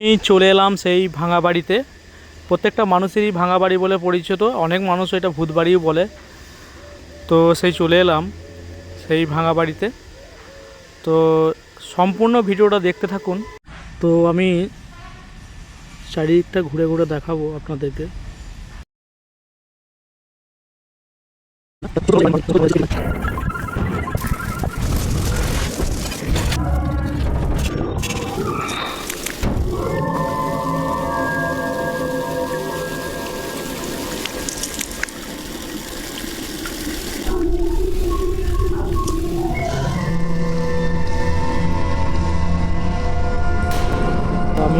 আমি চলে এলাম সেই ভাঙা বাড়িতে। প্রত্যেকটা মানুষেরই ভাঙা বাড়ি বলে পরিচিত। অনেক মানুষ এটা ভূত বাড়িও বলে। তো সেই চলে এলাম সেই ভাঙা বাড়িতে। তো সম্পূর্ণ ভিডিওটা দেখতে থাকুন। তো আমি চারিদিকটা ঘুরে ঘুরে দেখাবো আপনাদেরকে।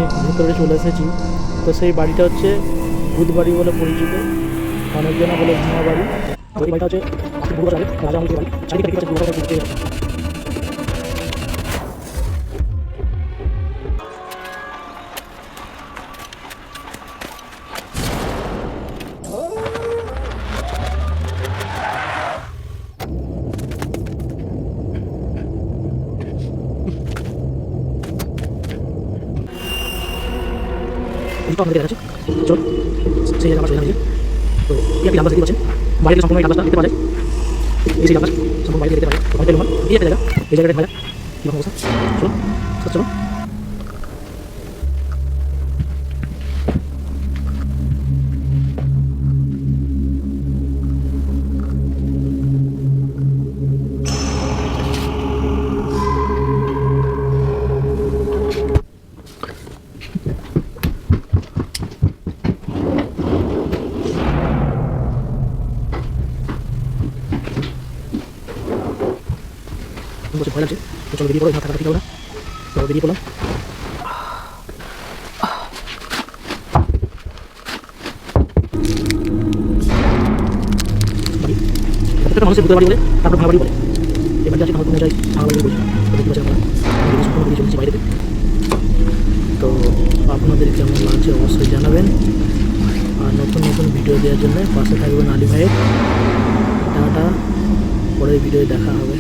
আমি ভেতরে চলে এসেছি। তো সেই বাড়িটা হচ্ছে ভূত বাড়ি বলে পরিচিত। অনেকজনা বলে ভাঙা বাড়ি। তো এই বাড়িটা হচ্ছে রাজা বাড়ি। চারিদিকে এইটা আমাদের দেখাচ্ছে চল। সেই জায়গা সোজা তো, এই রাস্তা দেখতে পাচ্ছেন বাড়িতে সম্পূর্ণ এই রাস্তা দেখতে পাওয়া যায়। এই সেই রাস্তা সম্পূর্ণ বাড়িতে দেখতে পাওয়া যায়। অনেকটা লোমান এই একটা জায়গা। এই জায়গাটা কীরকম অবস্থা? চলো। চলো। বলছে ভয় লাগছে, তো চলো বেরিয়ে পড়ো, এখানে থাকা ঠিক হবে না। তো বেরিয়ে পড়লাম। তো আপনাদের কেমন লাগছে অবশ্যই জানাবেন। আর নতুন নতুন ভিডিও দেওয়ার জন্য পাশে থাকবেন আলী ভাইয়ের। টাটা, পরের ভিডিও দেখা হবে।